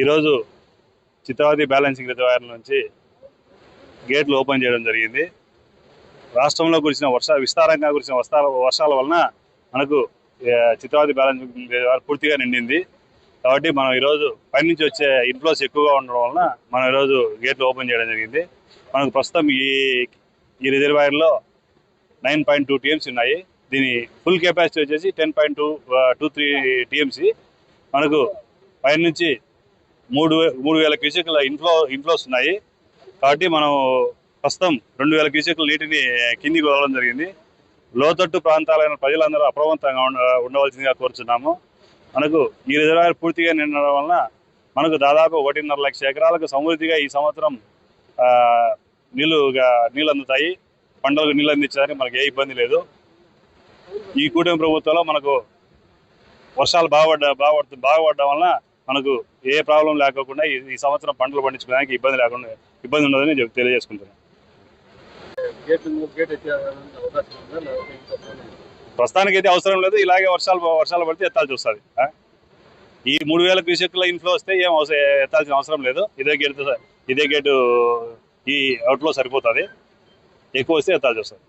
ఈరోజు Chitravati balancing reservoir నుంచి గేట్లు ఓపెన్ చేయడం జరిగింది. రాష్ట్రంలో కురిసిన వర్ష విస్తారంగా కురిసిన వర్షాల వర్షాల వలన మనకు చిత్రావతి బ్యాలెన్సింగ్ రిజర్వాయర్ పూర్తిగా నిండింది. కాబట్టి మనం ఈరోజు పైనుంచి వచ్చే ఇన్ఫ్లోస్ ఎక్కువగా ఉండడం వలన మనం ఈరోజు గేట్లు ఓపెన్ చేయడం జరిగింది. మనకు ప్రస్తుతం ఈ ఈ రిజర్వాయర్లో నైన్ పాయింట్ టూ టీఎంసీ ఉన్నాయి. దీని ఫుల్ కెపాసిటీ వచ్చేసి ten point two two three TMC. మనకు పైనుంచి మూడు వే- మూడు వేల క్యూసెక్ల ఇన్ఫ్లో ఇంట్లో ఉన్నాయి. కాబట్టి మనం ప్రస్తుతం రెండు వేల క్యూసెక్ల నీటిని కిందికి వదలడం జరిగింది. లోతట్టు ప్రాంతాలైన ప్రజలందరూ అప్రమత్తంగా ఉండ ఉండవలసిందిగా కోరుచున్నాము. మనకు ఈ రిజర్వాయర్ పూర్తిగా నిండడం వలన మనకు దాదాపు ఒకటిన్నర లక్ష ఎకరాలకు సమృద్ధిగా ఈ సంవత్సరం నీళ్ళుగా నీళ్ళుగా నీళ్ళు అందుతాయి. పంటలకు నీళ్ళు అందించడానికి మనకు ఏ ఇబ్బంది లేదు. ఈ కూటమి ప్రభుత్వంలో మనకు వర్షాలు బాగుపడ్డ బాగుపడ బాగుపడడం వలన మనకు ఏ ప్రాబ్లం లేకోకుండా ఈ సంవత్సరం పంటలు పండించుకోవడానికి ఇబ్బంది లేకుండా ఇబ్బంది ఉండదని చెప్ తెలియజేసుకుంటున్నాను? ప్రస్తుతానికి అయితే అవసరం లేదు. ఇలాగే వర్షాలు వర్షాలు పడితే ఎత్తాల్సి వస్తుంది? ఈ మూడు వేల క్యూసెక్ల ఇన్ఫ్లో వస్తే ఏం అవసరం ఎత్తాల్సిన అవసరం లేదు. ఇదే గేట్ ఇదే గేటు ఈ అవుట్లో సరిపోతుంది. ఎక్కువ వస్తే ఎత్తాల్సి వస్తుంది.